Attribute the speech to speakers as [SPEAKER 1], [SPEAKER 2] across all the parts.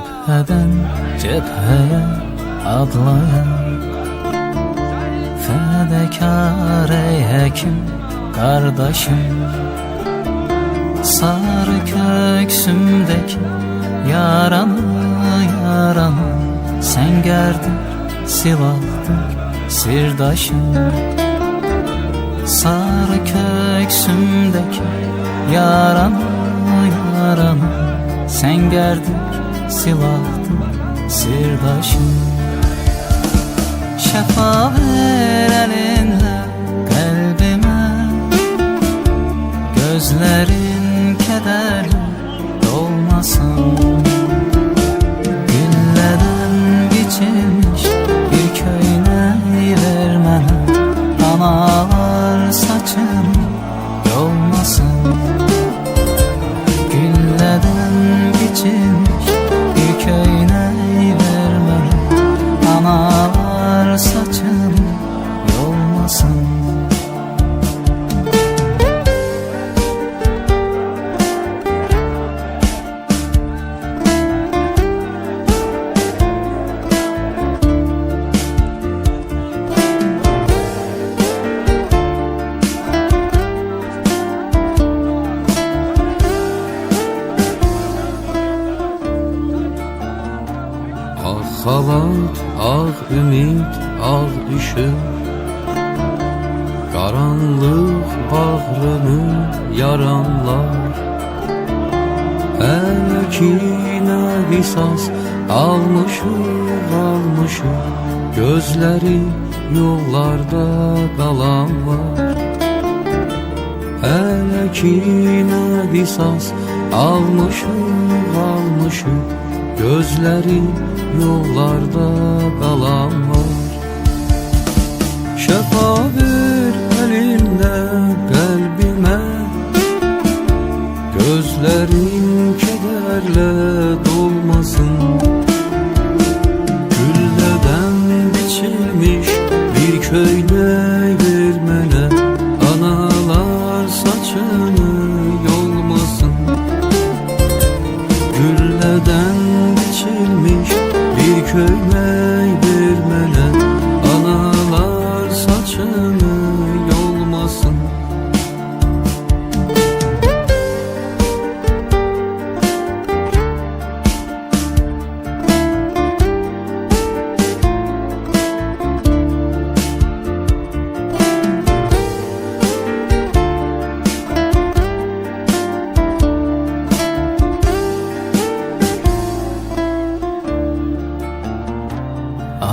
[SPEAKER 1] Cepheden cepheye adlayan Fedekar ey hekim kardeşim? Sarı köksümdeki yaranı yaranı Sen gerdin silahtır sirdaşım. Sarı köksümdeki yaranı yaranı Sen gerdin silahtır sirdaşım Şefa ver kalbime Gözlerin kederle dolmasın
[SPEAKER 2] Ah halat, ah ümit, ah üşüm Karanlık bağrını yaranlar. Elkine qisas almışıq, almışıq Gözləri yollarda qalan var Elkine qisas almışıq, almışıq Gözləri yollarda qalan var. Şəfa ver əlində qəlbimə Gözlərin kədərlə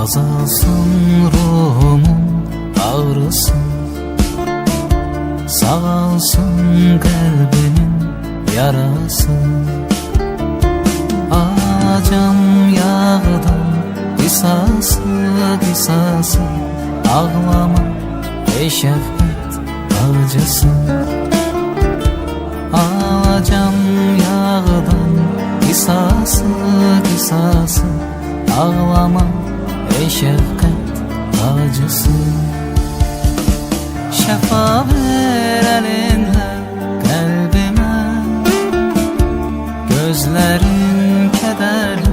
[SPEAKER 1] Azalsın ruhumun ağrısı. Sağalsın kalbimin yarası. Acam yağdan kısası kısası. Ağlama ey şefkat acısı Alacam yağdan kısası kısası. Ağlama şefkat acısı Şefa ver elinle kalbime. Gözlerin dolmasın